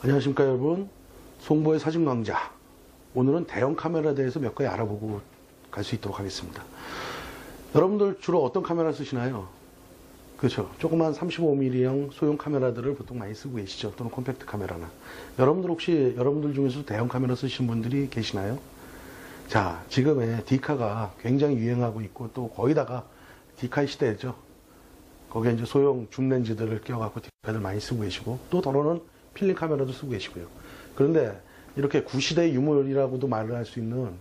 안녕하십니까 여러분. 송보의 사진광자. 오늘은 대형 카메라에 대해서 몇 가지 알아보고 갈 수 있도록 하겠습니다. 여러분들 주로 어떤 카메라 쓰시나요? 그렇죠. 조그만 35mm형 소형 카메라들을 보통 많이 쓰고 계시죠. 또는 콤팩트 카메라나. 여러분들 혹시 여러분들 중에서 대형 카메라 쓰시는 분들이 계시나요? 자 지금의 디카가 굉장히 유행하고 있고 또 거의 다가 디카의 시대죠. 거기에 이제 소형 줌 렌즈들을 끼워갖고 디카들 많이 쓰고 계시고 또 더러는 필름 카메라도 쓰고 계시고요. 그런데 이렇게 구시대 유물이라고도 말을 할 수 있는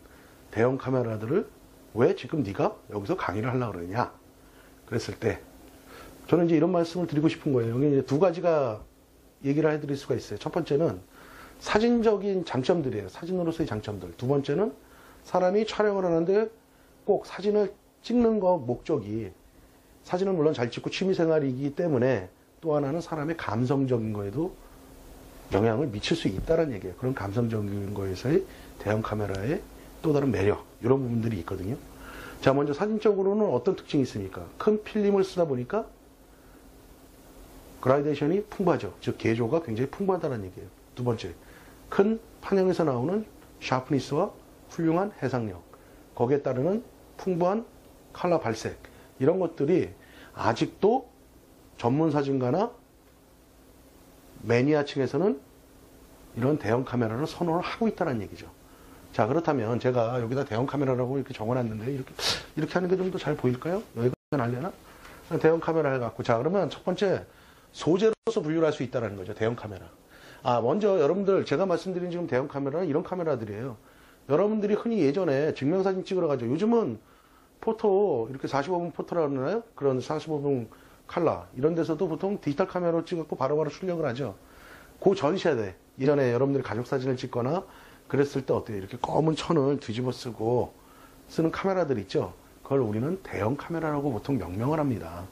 대형 카메라들을 왜 지금 네가 여기서 강의를 하려고 그러냐? 그랬을 때 저는 이제 이런 말씀을 드리고 싶은 거예요. 여기 이제 두 가지가 얘기를 해드릴 수가 있어요. 첫 번째는 사진적인 장점들이에요. 사진으로서의 장점들. 두 번째는 사람이 촬영을 하는데 꼭 사진을 찍는 거 목적이 사진은 물론 잘 찍고 취미생활이기 때문에 또 하나는 사람의 감성적인 거에도 영향을 미칠 수 있다는 얘기예요. 그런 감성적인 거에서의 대형 카메라의 또 다른 매력 이런 부분들이 있거든요. 자 먼저 사진적으로는 어떤 특징이 있습니까? 큰 필름을 쓰다 보니까 그라데이션이 풍부하죠. 즉 개조가 굉장히 풍부하다는 얘기예요. 두 번째 큰 판형에서 나오는 샤프니스와 훌륭한 해상력 거기에 따르는 풍부한 칼라 발색 이런 것들이 아직도 전문 사진가나 매니아층에서는 이런 대형 카메라를 선호를 하고 있다는 얘기죠. 자, 그렇다면 제가 여기다 대형 카메라라고 이렇게 적어놨는데 이렇게, 이렇게 하는 게 좀 더 잘 보일까요? 여기가 날려나? 대형 카메라 해갖고. 자, 그러면 첫 번째 소재로서 분류를 할 수 있다는 거죠. 대형 카메라. 아, 먼저 여러분들 제가 말씀드린 지금 대형 카메라는 이런 카메라들이에요. 여러분들이 흔히 예전에 증명사진 찍으러 가죠. 요즘은 포토, 이렇게 45분 포토라고 그러나요? 그런 45분 칼라 이런 데서도 보통 디지털 카메라로 찍었고 바로바로 출력을 하죠. 그 전 세대 이전에 여러분들이 가족 사진을 찍거나 그랬을 때 어때요? 이렇게 검은 천을 뒤집어 쓰고 쓰는 카메라들 있죠. 그걸 우리는 대형 카메라라고 보통 명명을 합니다.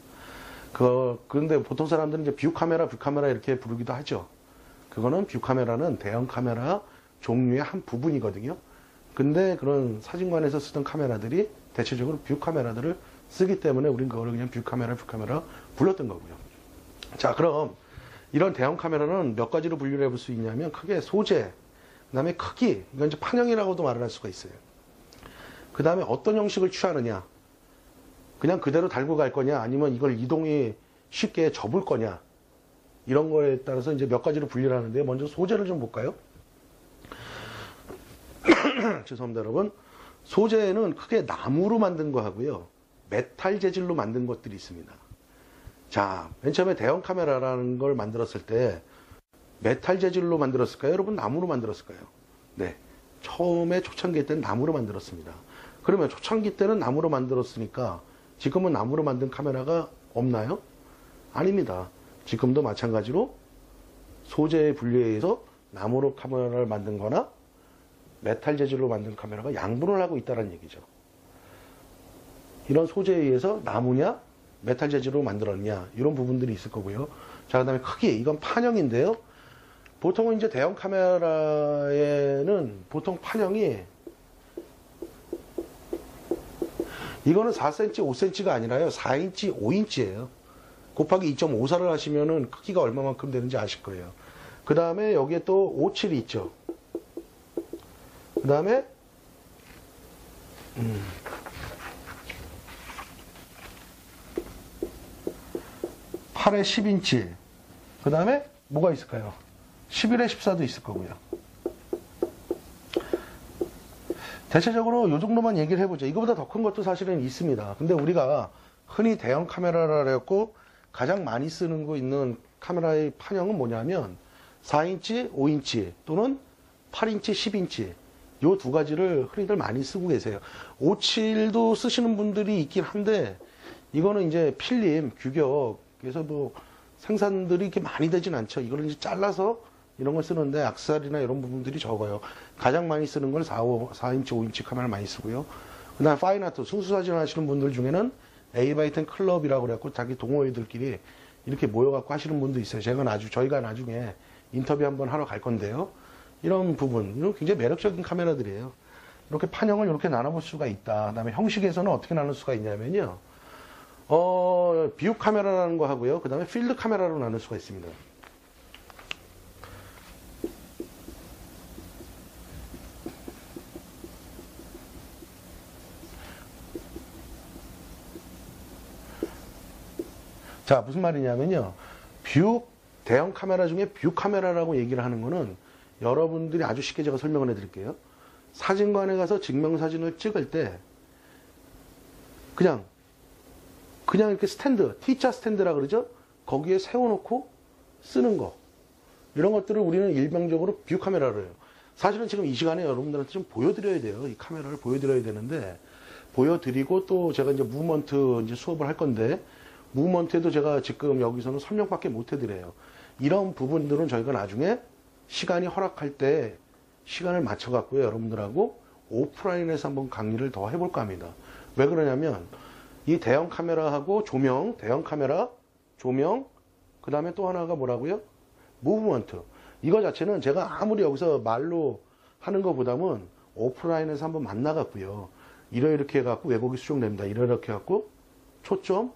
그 그런데 보통 사람들은 이제 뷰 카메라, 뷰 카메라 이렇게 부르기도 하죠. 그거는 뷰 카메라는 대형 카메라 종류의 한 부분이거든요. 근데 그런 사진관에서 쓰던 카메라들이 대체적으로 뷰 카메라들을 쓰기 때문에 우린 그거를 그냥 뷰 카메라, 뷰 카메라 불렀던 거고요. 자, 그럼 이런 대형 카메라는 몇 가지로 분류를 해볼 수 있냐면 크게 소재, 그 다음에 크기, 이건 이제 판형이라고도 말을 할 수가 있어요. 그 다음에 어떤 형식을 취하느냐, 그냥 그대로 달고 갈 거냐, 아니면 이걸 이동이 쉽게 접을 거냐, 이런 거에 따라서 이제 몇 가지로 분류를 하는데 먼저 소재를 좀 볼까요? 죄송합니다, 여러분. 소재는 크게 나무로 만든 거 하고요. 메탈 재질로 만든 것들이 있습니다. 자, 맨 처음에 대형 카메라라는 걸 만들었을 때 메탈 재질로 만들었을까요? 여러분 나무로 만들었을까요? 네. 처음에 초창기 때는 나무로 만들었습니다. 그러면 초창기 때는 나무로 만들었으니까 지금은 나무로 만든 카메라가 없나요? 아닙니다. 지금도 마찬가지로 소재의 분류에 의해서 나무로 카메라를 만든 거나 메탈 재질로 만든 카메라가 양분을 하고 있다는 얘기죠. 이런 소재에 의해서 나무냐 메탈 재질로 만들었냐 이런 부분들이 있을 거고요. 자 그다음에 크기 이건 판형인데요. 보통은 이제 대형 카메라에는 보통 판형이 이거는 4cm, 5cm가 아니라요. 4인치, 5인치예요. 곱하기 2.54를 하시면은 크기가 얼마만큼 되는지 아실 거예요. 그 다음에 여기에 또 57이 있죠. 그 다음에 음. 8에 10인치. 그 다음에 뭐가 있을까요? 11에 14도 있을 거고요. 대체적으로 이 정도만 얘기를 해보죠. 이거보다 더 큰 것도 사실은 있습니다. 근데 우리가 흔히 대형 카메라라 했고 가장 많이 쓰는 거 있는 카메라의 판형은 뭐냐면 4인치, 5인치 또는 8인치, 10인치 요 두 가지를 흔히들 많이 쓰고 계세요. 57도 쓰시는 분들이 있긴 한데 이거는 이제 필름, 규격 그래서 뭐 생산들이 이렇게 많이 되진 않죠. 이거를 이제 잘라서 이런 걸 쓰는데 악살이나 이런 부분들이 적어요. 가장 많이 쓰는 건 4, 5, 4인치, 5인치 카메라 많이 쓰고요. 그 다음에 파인아트, 순수사진 하시는 분들 중에는 에이바이텐 클럽이라고 그래갖고 자기 동호회들끼리 이렇게 모여갖고 하시는 분도 있어요. 제가 나중, 저희가 나중에 인터뷰 한번 하러 갈 건데요. 이런 부분, 이런 굉장히 매력적인 카메라들이에요. 이렇게 판형을 이렇게 나눠볼 수가 있다. 그 다음에 형식에서는 어떻게 나눌 수가 있냐면요. 어, 비유 카메라라는 거 하고요. 그 다음에 필드 카메라로 나눌 수가 있습니다. 자, 무슨 말이냐면요. 뷰, 대형 카메라 중에 뷰 카메라라고 얘기를 하는 거는 여러분들이 아주 쉽게 제가 설명을 해 드릴게요. 사진관에 가서 증명사진을 찍을 때 그냥 그냥 이렇게 스탠드, T자 스탠드라 그러죠? 거기에 세워놓고 쓰는 거. 이런 것들을 우리는 일병적으로 뷰 카메라로 해요. 사실은 지금 이 시간에 여러분들한테 좀 보여드려야 돼요. 이 카메라를 보여드려야 되는데, 보여드리고 또 제가 이제 무브먼트 이제 수업을 할 건데, 무브먼트에도 제가 지금 여기서는 설명밖에 못 해드려요. 이런 부분들은 저희가 나중에 시간이 허락할 때 시간을 맞춰갖고요. 여러분들하고 오프라인에서 한번 강의를 더 해볼까 합니다. 왜 그러냐면, 이 대형 카메라하고 조명, 대형 카메라, 조명, 그 다음에 또 하나가 뭐라고요? 무브먼트. 이거 자체는 제가 아무리 여기서 말로 하는 것보다는 오프라인에서 한번 만나갖고요. 이러이렇게 해갖고 왜곡이 수정됩니다. 이러이렇게 해갖고 초점을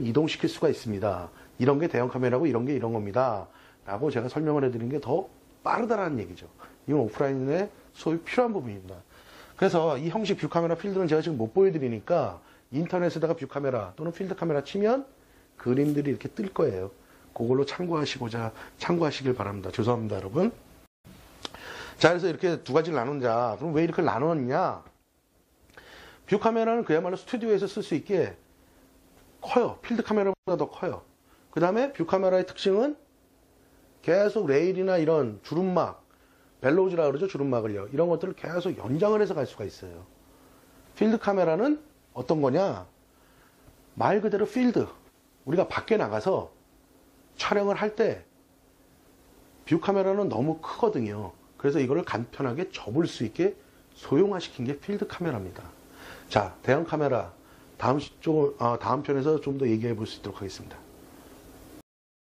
이동시킬 수가 있습니다. 이런 게 대형 카메라고 이런 게 이런 겁니다. 라고 제가 설명을 해드리는 게 더 빠르다라는 얘기죠. 이건 오프라인에 소위 필요한 부분입니다. 그래서 이 형식 뷰 카메라 필드는 제가 지금 못 보여드리니까 인터넷에다가 뷰 카메라 또는 필드 카메라 치면 그림들이 이렇게 뜰 거예요. 그걸로 참고하시고자 참고하시길 바랍니다. 죄송합니다, 여러분. 자, 그래서 이렇게 두 가지를 나눈자. 그럼 왜 이렇게 나눴냐? 뷰 카메라는 그야말로 스튜디오에서 쓸 수 있게 커요. 필드 카메라보다 더 커요. 그 다음에 뷰 카메라의 특징은 계속 레일이나 이런 주름막, 벨로우즈라 그러죠. 주름막을요. 이런 것들을 계속 연장을 해서 갈 수가 있어요. 필드 카메라는 어떤 거냐? 말 그대로 필드. 우리가 밖에 나가서 촬영을 할 때 뷰 카메라는 너무 크거든요. 그래서 이거를 간편하게 접을 수 있게 소형화시킨 게 필드 카메라입니다. 자, 대형 카메라 다음 쪽 다음 편에서 좀 더 얘기해 볼 수 있도록 하겠습니다.